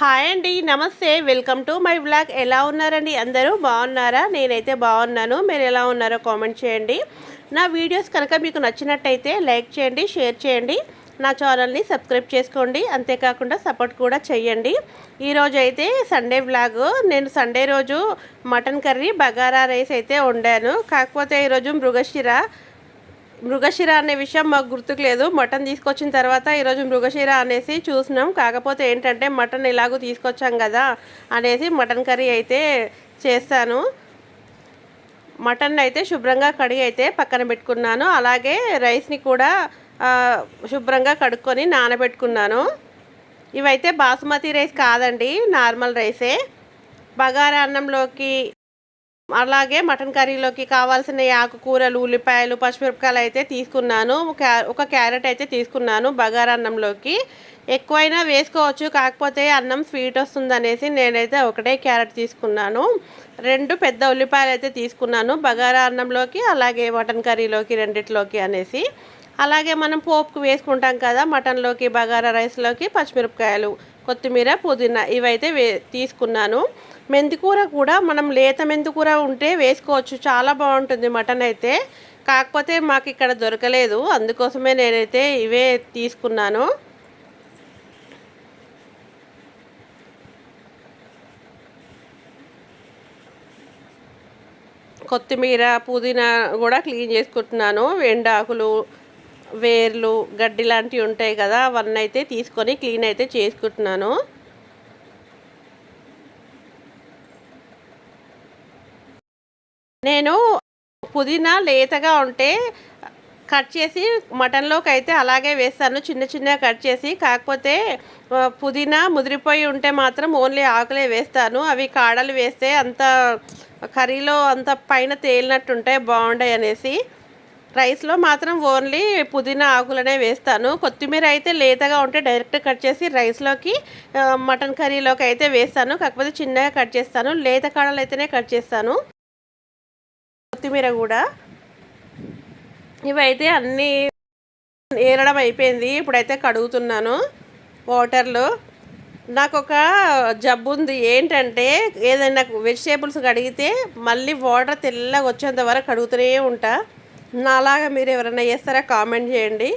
Hi అండి నమస్తే welcome to my blog ఎలా ఉన్నారండి అందరూ? బాగున్నారా? నేనైతే బాగున్నాను. మీరు ఎలా ఉన్నారో కామెంట్ చేయండి. నా వీడియోస్ కనుక మీకు నచ్చినట్టయితే లైక్ చేయండి షేర్ చేయండి. నా ఛానల్ని సబ్స్క్రైబ్ చేసుకోండి. అంతేకాకుండా సపోర్ట్ కూడా చేయండి ఈరోజు అయితే సండే వ్లాగ్. నేను సండే రోజు మటన్ కర్రీ బగారా రైస్ అయితే వండాను. కాకపోతే ఈరోజు మృగశిర. మృగశిర అనే విషయం మాకు గుర్తుకు లేదు. మటన్ తీసుకొచ్చిన తర్వాత ఈరోజు మృగశిర అనేసి చూసినాం. కాకపోతే ఏంటంటే మటన్ ఇలాగూ తీసుకొచ్చాం కదా అనేసి మటన్ కర్రీ అయితే చేస్తాను. మటన్ అయితే శుభ్రంగా కడిగి అయితే పక్కన పెట్టుకున్నాను. అలాగే రైస్ని కూడా శుభ్రంగా కడుక్కొని నానబెట్టుకున్నాను. ఇవైతే బాసుమతి రైస్ కాదండి నార్మల్ రైసే. బగారా అన్నంలోకి అలాగే మటన్ కర్రీలోకి కావాల్సిన ఆకుకూరలు ఉల్లిపాయలు పచ్చిమిరపకాయలు అయితే తీసుకున్నాను. ఒక క్యారెట్ అయితే తీసుకున్నాను బగారా అన్నంలోకి. ఎక్కువైనా వేసుకోవచ్చు కాకపోతే అన్నం స్వీట్ వస్తుంది అనేసి నేనైతే ఒకటే క్యారెట్ తీసుకున్నాను. రెండు పెద్ద ఉల్లిపాయలు అయితే తీసుకున్నాను బగారా అన్నంలోకి అలాగే మటన్ కర్రీలోకి రెండిట్లోకి అనేసి. అలాగే మనం పోపుకు వేసుకుంటాం కదా మటన్లోకి బగారా రైస్లోకి పచ్చిమిరపకాయలు. కొత్తిమీర పుదీనా ఇవైతే వే తీసుకున్నాను. మెంతికూర కూడా మనం లేత మెంతికూర ఉంటే వేసుకోవచ్చు. చాలా బాగుంటుంది మటన్ అయితే. కాకపోతే మాకు ఇక్కడ దొరకలేదు. అందుకోసమే నేనైతే ఇవే తీసుకున్నాను. కొత్తిమీర పుదీనా కూడా క్లీన్ చేసుకుంటున్నాను. ఎండాకులు వేర్లు గడ్డి లాంటివి ఉంటాయి కదా అవన్నీ అయితే తీసుకొని క్లీన్ అయితే చేసుకుంటున్నాను. నేను పుదీనా లేతగా ఉంటే కట్ చేసి మటన్లోకి అయితే అలాగే వేస్తాను చిన్న చిన్నగా కట్ చేసి. కాకపోతే పుదీనా ముదిరిపోయి ఉంటే మాత్రం ఓన్లీ ఆకులే వేస్తాను. అవి కాడలు వేస్తే అంత కర్రీలో అంత పైన తేలినట్టు ఉంటాయి బాగుంటాయి అనేసి. రైస్లో మాత్రం ఓన్లీ పుదీనా ఆకులనే వేస్తాను. కొత్తిమీర అయితే లేతగా ఉంటే డైరెక్ట్ కట్ చేసి రైస్లోకి మటన్ కర్రీలోకి అయితే వేస్తాను. కాకపోతే చిన్నగా కట్ చేస్తాను. లేత కాడలు అయితేనే కట్ చేస్తాను. కొత్తిమీర కూడా. ఇవైతే అన్నీ ఏరడం అయిపోయింది. ఇప్పుడైతే కడుగుతున్నాను వాటర్లో. నాకు ఒక జబ్బు ఉంది. ఏంటంటే ఏదైనా వెజిటేబుల్స్ కడిగితే మళ్ళీ వాటర్ తెల్లగా వచ్చేంత వరకు కడుగుతూనే ఉంటా. నాలాగా మీరు ఎవరైనా చేస్తారా కామెంట్ చేయండి.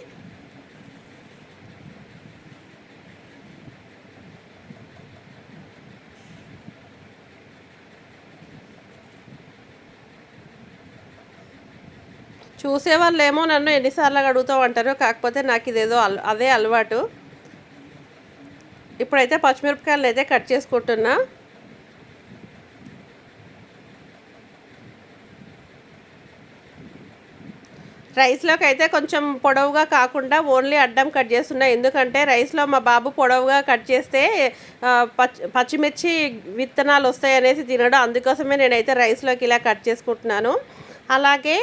చూసేవాళ్ళు ఏమో నన్ను ఎన్నిసార్లు అడుగుతావు అంటారు కాకపోతే నాకు ఇదేదో అల్ అదే అలవాటు. ఇప్పుడైతే పచ్చిమిరపకాయలు అయితే కట్ చేసుకుంటున్నా. రైస్లోకి అయితే కొంచెం పొడవుగా కాకుండా ఓన్లీ అడ్డం కట్ చేస్తున్నా. ఎందుకంటే రైస్లో మా బాబు పొడవుగా కట్ చేస్తే పచ్చి పచ్చిమిర్చి విత్తనాలు వస్తాయి అనేసి తినడం. అందుకోసమే నేనైతే రైస్లోకి ఇలా కట్ చేసుకుంటున్నాను. అలాగే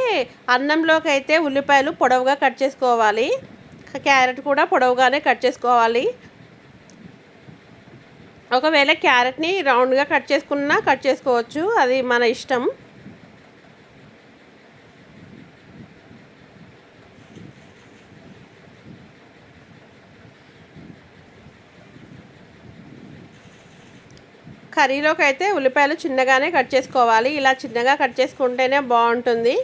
అన్నంలోకి అయితే ఉల్లిపాయలు పొడవుగా కట్ చేసుకోవాలి. క్యారెట్ కూడా పొడవుగానే కట్ చేసుకోవాలి. ఒకవేళ క్యారెట్ని రౌండ్గా కట్ చేసుకున్నా కట్ చేసుకోవచ్చు. అది మన ఇష్టం. కర్రీలోకి అయితే ఉల్లిపాయలు చిన్నగానే కట్ చేసుకోవాలి. ఇలా చిన్నగా కట్ చేసుకుంటేనే బాగుంటుంది.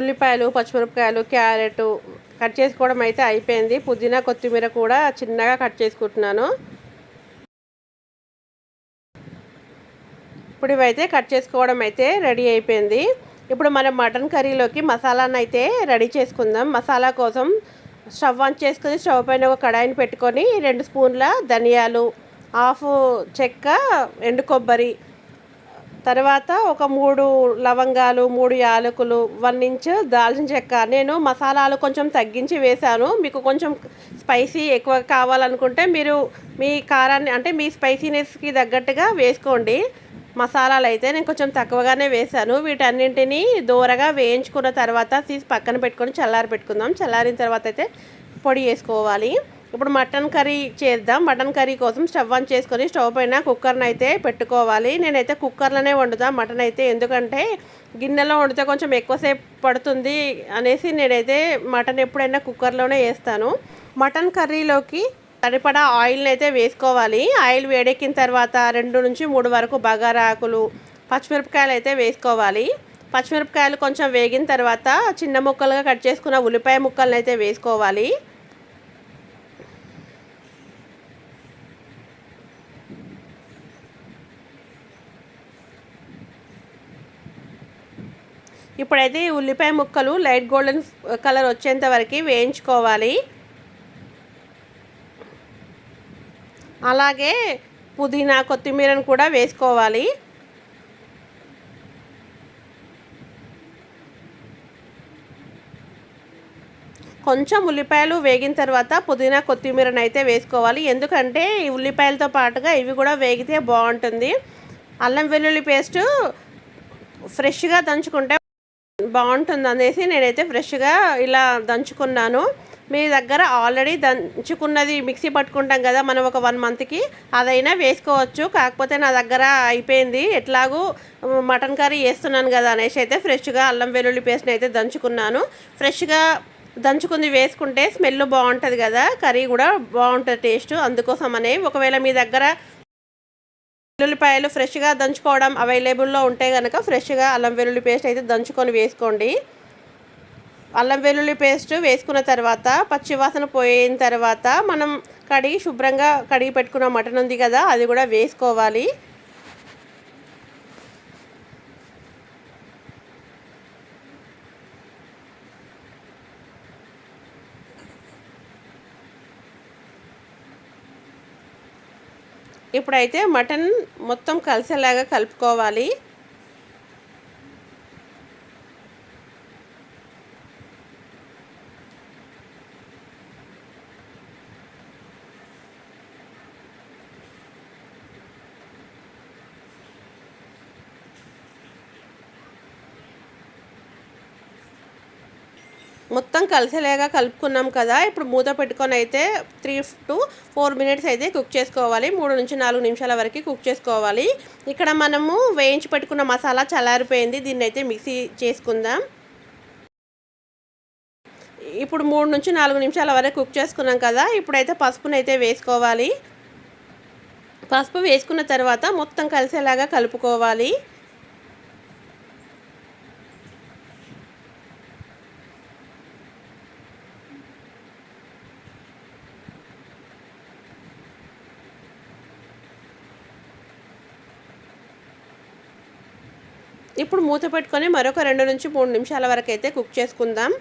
ఉల్లిపాయలు పచ్చిమిరపకాయలు క్యారెట్ కట్ చేసుకోవడం అయితే అయిపోయింది. పుదీనా కొత్తిమీర కూడా చిన్నగా కట్ చేసుకుంటున్నాను. ఇప్పుడు ఇవైతే కట్ చేసుకోవడం అయితే రెడీ అయిపోయింది. ఇప్పుడు మనం మటన్ కర్రీలోకి మసాలాను అయితే రెడీ చేసుకుందాం. మసాలా కోసం స్టవ్ ఆన్ చేసుకుని స్టవ్ పైన ఒక కడాయిని పెట్టుకొని రెండు స్పూన్ల ధనియాలు హాఫ్ చెక్క ఎండు కొబ్బరి తర్వాత ఒక మూడు లవంగాలు మూడు యాలకులు వన్ ఇంచ్ దాల్చిన చెక్క. నేను మసాలాలు కొంచెం తగ్గించి వేశాను. మీకు కొంచెం స్పైసీ ఎక్కువ కావాలనుకుంటే మీరు మీ కారాన్ని అంటే మీ స్పైసీనెస్కి తగ్గట్టుగా వేసుకోండి. మసాలాలు అయితే నేను కొంచెం తక్కువగానే వేశాను. వీటన్నింటినీ దూరగా వేయించుకున్న తర్వాత తీసి పక్కన పెట్టుకొని చల్లారి పెట్టుకుందాం. చల్లారిన తర్వాత అయితే పొడి వేసుకోవాలి. ఇప్పుడు మటన్ కర్రీ చేద్దాం. మటన్ కర్రీ కోసం స్టవ్ ఆన్ చేసుకొని స్టవ్ పైన కుక్కర్ని అయితే పెట్టుకోవాలి. నేనైతే కుక్కర్లోనే వండుతాను మటన్ అయితే ఎందుకంటే గిన్నెలో వండితే కొంచెం ఎక్కువసేపు పడుతుంది అనేసి నేనైతే మటన్ ఎప్పుడైనా కుక్కర్లోనే వేస్తాను. మటన్ కర్రీలోకి సరిపడా ఆయిల్ని అయితే వేసుకోవాలి. ఆయిల్ వేడెక్కిన తర్వాత రెండు నుంచి మూడు వరకు బగారా ఆకులు పచ్చిమిరపకాయలు అయితే వేసుకోవాలి. పచ్చిమిరపకాయలు కొంచెం వేగిన తర్వాత చిన్న ముక్కలుగా కట్ చేసుకున్న ఉల్లిపాయ ముక్కలను అయితే వేసుకోవాలి. ఇప్పుడైతే ఈ ఉల్లిపాయ ముక్కలు లైట్ గోల్డెన్ కలర్ వచ్చేంత వరకు వేయించుకోవాలి. అలాగే పుదీనా కొత్తిమీరను కూడా వేసుకోవాలి. కొంచెం ఉల్లిపాయలు వేగిన తర్వాత పుదీనా కొత్తిమీరను అయితే వేసుకోవాలి. ఎందుకంటే ఈ ఉల్లిపాయలతో పాటుగా ఇవి కూడా వేగితే బాగుంటుంది. అల్లం వెల్లుల్లి పేస్ట్ ఫ్రెష్గా దంచుకుంటే బాగుంటుంది అనేసి నేనైతే ఫ్రెష్గా ఇలా దంచుకున్నాను. మీ దగ్గర ఆల్రెడీ దంచుకున్నది మిక్సీ పట్టుకుంటాం కదా మనం ఒక వన్ మంత్కి అదైనా వేసుకోవచ్చు. కాకపోతే నా దగ్గర అయిపోయింది. ఎట్లాగూ మటన్ కర్రీ వేస్తున్నాను కదా అనేసి అయితే ఫ్రెష్గా అల్లం వెల్లుల్లి పేస్ట్ని అయితే దంచుకున్నాను. ఫ్రెష్గా దంచుకుంది వేసుకుంటే స్మెల్ బాగుంటుంది కదా కర్రీ కూడా బాగుంటుంది టేస్ట్. అందుకోసం అనే ఒకవేళ మీ దగ్గర వెల్లుల్లిపాయలు ఫ్రెష్గా దంచుకోవడం అవైలబుల్లో ఉంటే కనుక ఫ్రెష్గా అల్లం వెల్లుల్లి పేస్ట్ అయితే దంచుకొని వేసుకోండి. అల్లం వెల్లుల్లి పేస్ట్ వేసుకున్న తర్వాత పచ్చివాసన పోయిన తర్వాత మనం కడిగి శుభ్రంగా కడిగి పెట్టుకున్న మటన్ ఉంది కదా అది కూడా వేసుకోవాలి. ఇప్పుడైతే మటన్ మొత్తం కలిసేలాగా కలుపుకోవాలి. మొత్తం కలిసేలాగా కలుపుకున్నాం కదా ఇప్పుడు మూత పెట్టుకొని అయితే త్రీ టు ఫోర్ మినిట్స్ అయితే కుక్ చేసుకోవాలి. మూడు నుంచి నాలుగు నిమిషాల వరకు కుక్ చేసుకోవాలి. ఇక్కడ మనము వేయించి పెట్టుకున్న మసాలా చల్లారిపోయింది. దీన్ని అయితే మిక్సీ చేసుకుందాం. ఇప్పుడు మూడు నుంచి నాలుగు నిమిషాల వరకు కుక్ చేసుకున్నాం కదా ఇప్పుడైతే పసుపునైతే అయితే వేసుకోవాలి. పసుపు వేసుకున్న తర్వాత మొత్తం కలిసేలాగా కలుపుకోవాలి. ఇప్పుడు మూత పెట్టుకొని మరొక రెండు నుంచి మూడు నిమిషాల వరకు అయితే కుక్ చేసుకుందాం.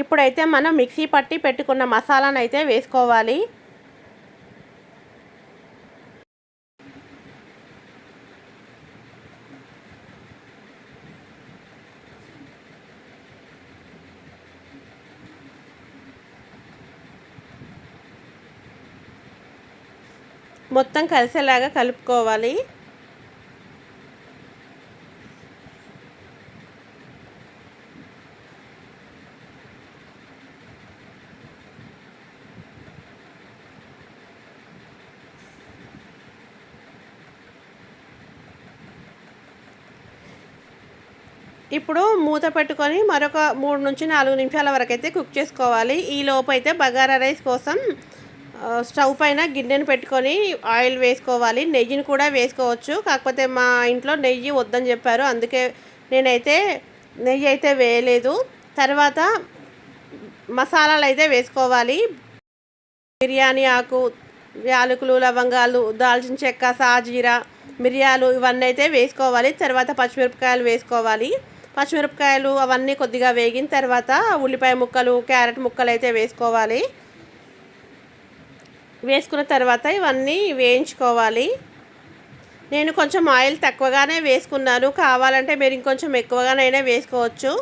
ఇప్పుడైతే మనం మిక్సీ పట్టి పెట్టుకున్న మసాలాను అయితే వేసుకోవాలి. మొత్తం కలిసేలాగా కలుపుకోవాలి. ఇప్పుడు మూత పెట్టుకొని మరొక మూడు నుంచి నాలుగు నిమిషాల వరకు అయితే కుక్ చేసుకోవాలి. ఈ లోపు అయితే బగారా రైస్ కోసం స్టవ్ పైన గిన్నెను పెట్టుకొని ఆయిల్ వేసుకోవాలి. నెయ్యిని కూడా వేసుకోవచ్చు. కాకపోతే మా ఇంట్లో నెయ్యి వద్దని చెప్పారు. అందుకే నేనైతే నెయ్యి అయితే వేయలేదు. తర్వాత మసాలాలు అయితే వేసుకోవాలి. బిర్యానీ ఆకు యాలకులు లవంగాలు దాల్చిన చెక్క సాజీరా మిరియాలు ఇవన్నీ అయితే వేసుకోవాలి. తర్వాత పచ్చిమిరపకాయలు వేసుకోవాలి. పచ్చిమిరపకాయలు అవన్నీ కొద్దిగా వేగిన తర్వాత ఉల్లిపాయ ముక్కలు క్యారెట్ ముక్కలు అయితే వేసుకోవాలి. వేసుకున్న తర్వాత ఇవన్నీ వేయించుకోవాలి. నేను కొంచెం ఆయిల్ తక్కువగానే వేసుకున్నాను. కావాలంటే మీరు ఇంకొంచెం ఎక్కువగానైనా వేసుకోవచ్చు.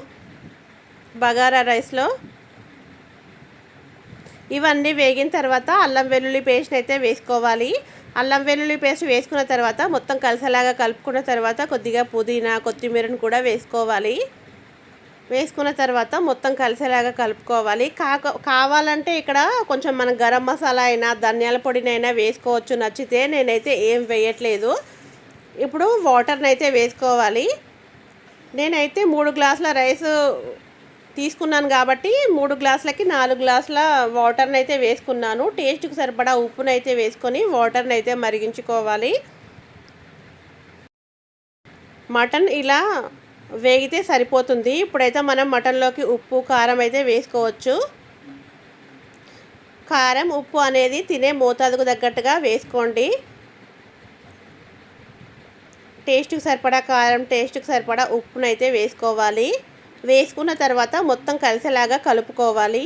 బగారా రైస్లో. ఇవన్నీ వేగిన తర్వాత అల్లం వెల్లుల్లి పేస్ట్ అయితే వేసుకోవాలి. అల్లం వెల్లుల్లి పేస్ట్ వేసుకున్న తర్వాత మొత్తం కలిసేలాగా కలుపుకున్న తర్వాత కొద్దిగా పుదీనా కొత్తిమీరను కూడా వేసుకోవాలి. వేసుకున్న తర్వాత మొత్తం కలిసేలాగా కలుపుకోవాలి. కాక కావాలంటే ఇక్కడ కొంచెం మన గరం మసాలా అయినా ధనియాల పొడినైనా వేసుకోవచ్చు. నచ్చితే నేనైతే ఏం వేయట్లేదు. ఇప్పుడు వాటర్ని అయితే వేసుకోవాలి. నేనైతే మూడు గ్లాసుల రైస్ తీసుకున్నాను కాబట్టి మూడు గ్లాసులకి నాలుగు గ్లాసుల వాటర్ని అయితే వేసుకున్నాను. టేస్ట్కి సరిపడా ఉప్పునైతే అయితే వేసుకొని వాటర్ని అయితే మరిగించుకోవాలి. మటన్ ఇలా వేగితే సరిపోతుంది. ఇప్పుడైతే మనం మటన్లోకి ఉప్పు కారం అయితే వేసుకోవచ్చు. కారం ఉప్పు అనేది తినే మోతాదుకు తగ్గట్టుగా వేసుకోండి. టేస్ట్కి సరిపడా కారం టేస్ట్కి సరిపడా ఉప్పునైతే వేసుకోవాలి. వేసుకున్న తర్వాత మొత్తం కలిసేలాగా కలుపుకోవాలి.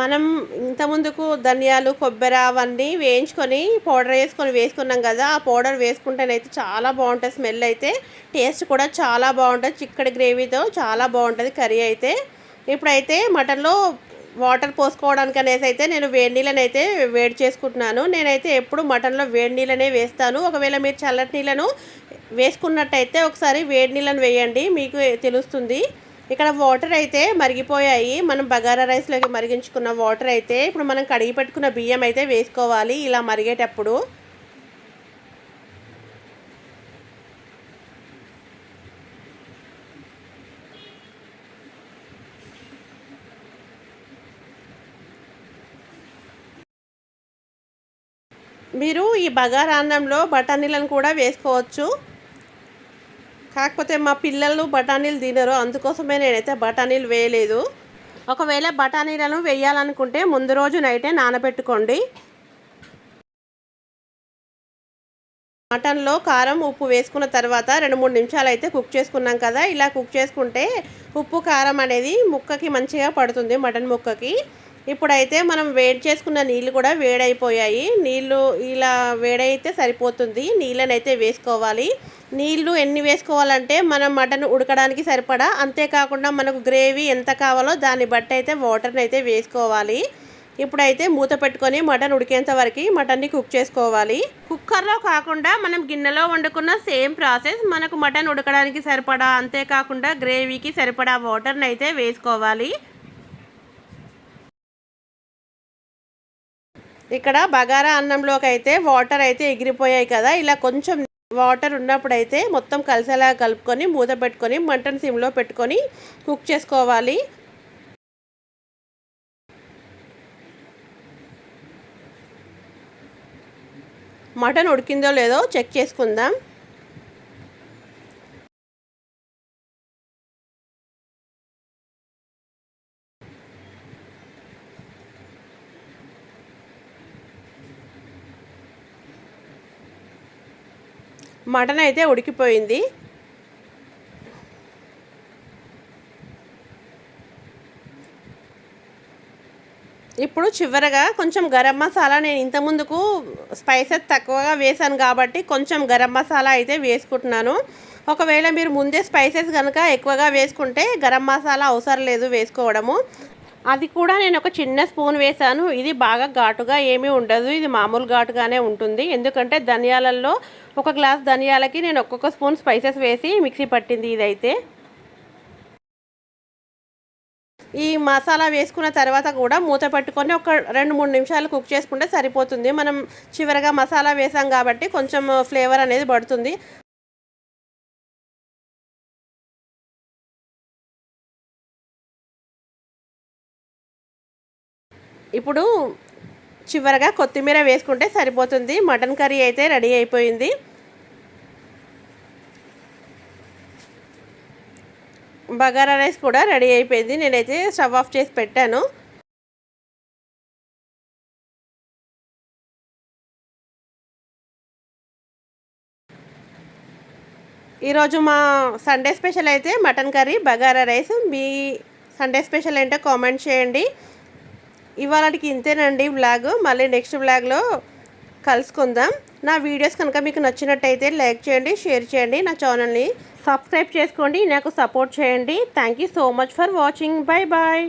మనం ఇంత ముందుకు ధనియాలు కొబ్బరి అవన్నీ వేయించుకొని పౌడర్ వేసుకొని వేసుకున్నాం కదా ఆ పౌడర్ వేసుకుంటేనైతే చాలా బాగుంటుంది స్మెల్ అయితే. టేస్ట్ కూడా చాలా బాగుంటుంది. చిక్కడి గ్రేవీతో చాలా బాగుంటుంది కర్రీ అయితే. ఇప్పుడైతే మటన్లో వాటర్ పోసుకోవడానికి అనేసి అయితే నేను వేడి నీళ్ళని అయితే వేడి చేసుకుంటున్నాను. నేనైతే ఎప్పుడు మటన్లో వేడి నీళ్ళనే వేస్తాను. ఒకవేళ మీరు చల్లటి నీళ్ళను వేసుకున్నట్టయితే ఒకసారి వేడి నీళ్ళని వేయండి. మీకు తెలుస్తుంది. ఇక్కడ వాటర్ అయితే మరిగిపోయాయి. మనం బగారా రైస్లోకి మరిగించుకున్న వాటర్ అయితే ఇప్పుడు మనం కడిగి పెట్టుకున్న బియ్యం అయితే వేసుకోవాలి ఇలా మరిగేటప్పుడు. మీరు ఈ బగారాన్నంలో బఠానీలను కూడా వేసుకోవచ్చు. కాకపోతే మా పిల్లలు బఠానీలు తినరు. అందుకోసమే నేనైతే బఠానీలు వేయలేదు. ఒకవేళ బఠానీలను వేయాలనుకుంటే ముందు రోజు నైటే నానబెట్టుకోండి. మటన్లో కారం ఉప్పు వేసుకున్న తర్వాత రెండు మూడు నిమిషాలు అయితే కుక్ చేసుకున్నాం కదా. ఇలా కుక్ చేసుకుంటే ఉప్పు కారం అనేది ముక్కకి మంచిగా పడుతుంది మటన్ ముక్కకి. ఇప్పుడైతే మనం వేడి చేసుకున్న నీళ్ళు కూడా వేడైపోయాయి. నీళ్ళు ఇలా వేడైతే సరిపోతుంది. నీళ్ళనైతే వేసుకోవాలి. నీళ్ళు ఎన్ని వేసుకోవాలంటే మనం మటన్ ఉడకడానికి సరిపడా. అంతేకాకుండా మనకు గ్రేవీ ఎంత కావాలో దాన్ని బట్టి అయితే వాటర్ని అయితే వేసుకోవాలి. ఇప్పుడైతే మూత పెట్టుకొని మటన్ ఉడికేంత వరకు మటన్ని కుక్ చేసుకోవాలి. కుక్కర్లో కాకుండా మనం గిన్నెలో వండుకున్న సేమ్ ప్రాసెస్ మనకు మటన్ ఉడకడానికి సరిపడా. అంతేకాకుండా గ్రేవీకి సరిపడా వాటర్ని అయితే వేసుకోవాలి. ఇక్కడ బగారా అన్నంలోకి అయితే వాటర్ అయితే ఎగిరిపోయాయి కదా. ఇలా కొంచెం వాటర్ ఉన్నప్పుడైతే మొత్తం కలిసేలా కలుపుకొని మూత పెట్టుకొని మటన్ సిమ్లో పెట్టుకొని కుక్ చేసుకోవాలి. మటన్ ఉడికిందో లేదో చెక్ చేసుకుందాం. మటన్ అయితే ఉడికిపోయింది. ఇప్పుడు చివరగా కొంచెం గరం మసాలా నేను ఇంత ముందుకు స్పైసెస్ తక్కువగా వేసాను కాబట్టి కొంచెం గరం మసాలా అయితే వేసుకుంటున్నాను. ఒకవేళ మీరు ముందే స్పైసెస్ కనుక ఎక్కువగా వేసుకుంటే గరం మసాలా అవసరం లేదు వేసుకోవడము. అది కూడా నేను ఒక చిన్న స్పూన్ వేసాను ఇది బాగా ఘాటుగా ఏమీ ఉండదు. ఇది మామూలు ఘాటుగానే ఉంటుంది. ఎందుకంటే ధనియాలలో ఒక గ్లాస్ ధనియాలకి నేను ఒక్కొక్క స్పూన్ స్పైసెస్ వేసి మిక్సీ పట్టింది ఇదైతే. ఈ మసాలా వేసుకున్న తర్వాత కూడా మూత పెట్టుకొని ఒక రెండు మూడు నిమిషాలు కుక్ చేసుకుంటే సరిపోతుంది. మనం చివరిగా మసాలా వేసాం కాబట్టి కొంచెం ఫ్లేవర్ అనేది పడుతుంది. ఇప్పుడు చివరగా కొత్తిమీర వేసుకుంటే సరిపోతుంది. మటన్ కర్రీ అయితే రెడీ అయిపోయింది. బగారా రైస్ కూడా రెడీ అయిపోయింది. నేనైతే స్టవ్ ఆఫ్ చేసి పెట్టాను. ఈరోజు మా సండే స్పెషల్ అయితే మటన్ కర్రీ బగారా రైస్. మీ సండే స్పెషల్ ఏంటో కామెంట్ చేయండి. ఇవాళకి ఇంతేనండి బ్లాగ్ మళ్ళీ నెక్స్ట్ బ్లాగ్లో కలుసుకుందాం. నా వీడియోస్ కనుక మీకు నచ్చినట్టయితే లైక్ చేయండి షేర్ చేయండి. నా ఛానల్ని సబ్స్క్రైబ్ చేసుకోండి నాకు సపోర్ట్ చేయండి. Thank you so much for watching bye bye